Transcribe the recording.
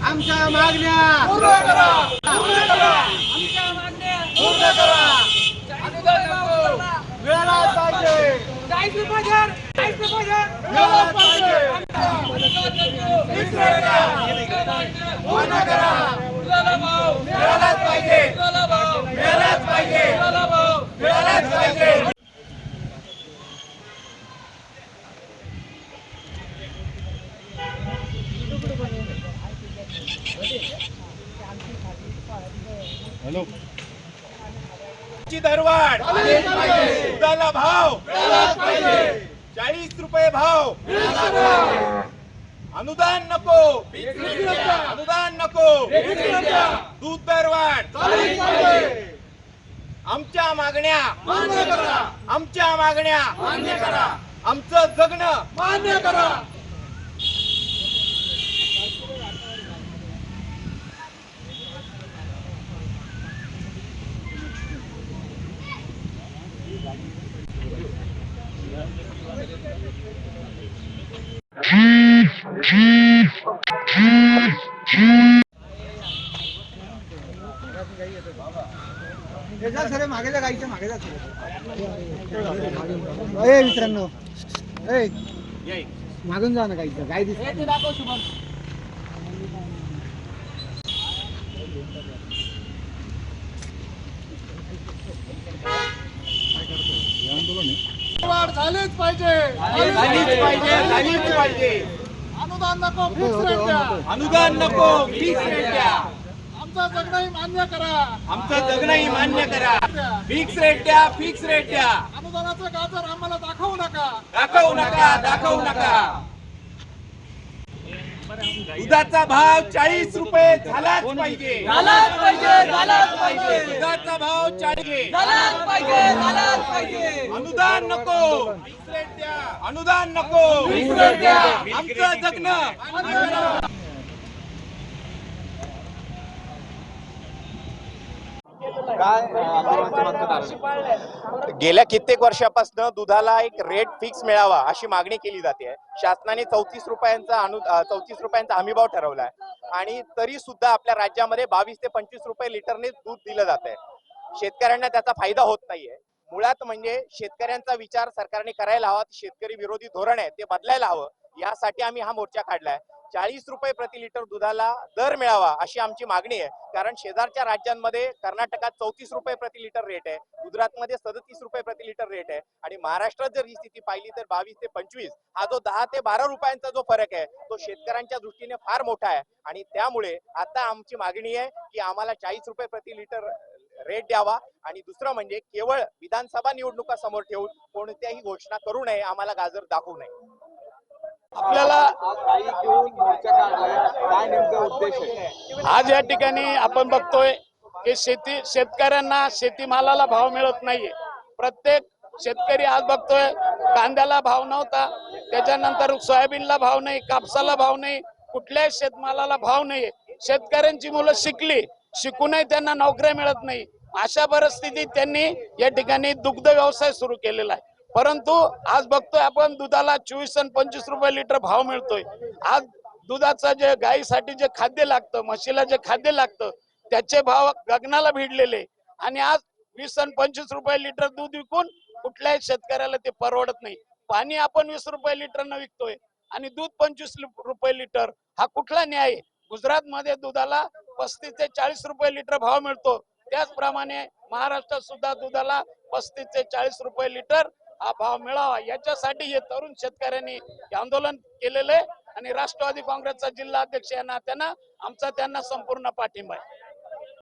आमच्या मागण्या मिळाला पाहिजे पाहिजे मिळालाच पाहिजे मिळालाच पाहिजे ची दरवाढ. दुधाला भाव. चाळीस रुपये भाव. अनुदान नको. अनुदान नको. दूध दरवाढ. आमच्या मागण्या. आमच्या मागण्या. आमचं जगणं. मान्य करा. मागे जा गाईच्या मागे जा ए मित्रांनो. ए मागून जा ना गाईचं. गाय दिसत. वाढ झालीच पाहिजे. झालीच पाहिजे झालीच पाहिजे. अनुदान नको फिक्स रेट द्या अनुदान नको फिक्स रेट द्या आमचा जगणंही मान्य करा. आमचं जगणंही मान्य करा. फिक्स रेट द्या फिक्स रेट द्या अनुदानाचं गाजर आम्हाला दाखवू नका. दाखवू नका दाखवू नका. दुधाचा भाव चाळीस रुपये झालाच पाहिजे. झालाच पाहिजे झालाच पाहिजे. भाव चाळीस. अनुदान नको. अनुदान नको. आमचं जगणं. गेल्या कित्येक वर्षापासून दुधाला एक रेट फिक्स मिळावा अशी मागणी केली जाते. शासनाने चौतीस रुपयांचा अनु चौतीस रुपयांचा हमीभाव ठरवलाय. आणि तरी सुद्धा आपल्या राज्यामध्ये बावीस ते पंचवीस रुपये लिटरने दूध दिलं जात आहे शेतकऱ्यांना त्याचा फायदा होत नाहीये. मुळात म्हणजे शेतकऱ्यांचा विचार सरकारने करायला हवा शेतकरी विरोधी धोरण आहे ते बदलायला हवं. यासाठी आम्ही हा मोर्चा काढलाय. चाळीस रुपये प्रति लिटर दुधाला दर मिळावा अशी आमची मागणी आहे. कारण शेजारच्या राज्यांमध्ये कर्नाटकात चौतीस रुपये प्रति लिटर रेट आहे. गुजरातमध्ये सदतीस रुपये प्रति लिटर रेट आहे. आणि महाराष्ट्रात जर ही स्थिती पाहिली तर बावीस ते पंचवीस हा जो दहा ते बारा रुपयांचा जो फरक आहे तो शेतकऱ्यांच्या दृष्टीने फार मोठा आहे. आणि त्यामुळे आता आमची मागणी आहे की आम्हाला चाळीस रुपये प्रति लिटर रेट द्यावा. आणि दुसरं म्हणजे केवळ विधानसभा निवडणुका समोर ठेवून कोणत्याही घोषणा करू नये आम्हाला गाजर दाखवू नये. आपल्याला आज या ठिकाणी आपण बघतोय की शेती शेतकऱ्यांना शेतीमालाला भाव मिळत नाहीये. प्रत्येक शेतकरी आज बघतोय कांद्याला भाव नव्हता. त्याच्यानंतर सोयाबीनला भाव नाही कापसाला भाव नाही कुठल्याही शेतमालाला भाव नाही शेतकऱ्यांची मुलं शिकली. शिकूनही त्यांना नोकऱ्या मिळत नाही. अशा परिस्थितीत त्यांनी या ठिकाणी दुग्ध व्यवसाय सुरू केलेला आहे. परंतु आज बघतोय आपण दुधाला चोवीस आणि पंचवीस रुपये लिटर भाव मिळतोय. आज दुधाचं जे गायीसाठी जे खाद्य लागतं म्हशीला जे खाद्य लागतं त्याचे भाव गगनाला भिडलेले. आणि आज वीस आणि पंचवीस रुपये लिटर दूध विकून कुठल्याही शेतकऱ्याला ते परवडत नाही. पाणी आपण वीस रुपये लिटरनं विकतोय आणि दूध पंचवीस रुपये लिटर हा कुठला न्याय? गुजरात मध्ये दुधाला पस्तीस ते चाळीस रुपये लिटर भाव मिळतो. त्याचप्रमाणे महाराष्ट्रात सुद्धा दुधाला पस्तीस ते चाळीस रुपये लिटर हा भाव मिळावा. याच्यासाठी हे तरुण शेतकऱ्यांनी आंदोलन केलेलं आहे. आणि राष्ट्रवादी काँग्रेसचा जिल्हा अध्यक्ष या नात्यानं आमचा त्यांना संपूर्ण पाठिंबा आहे.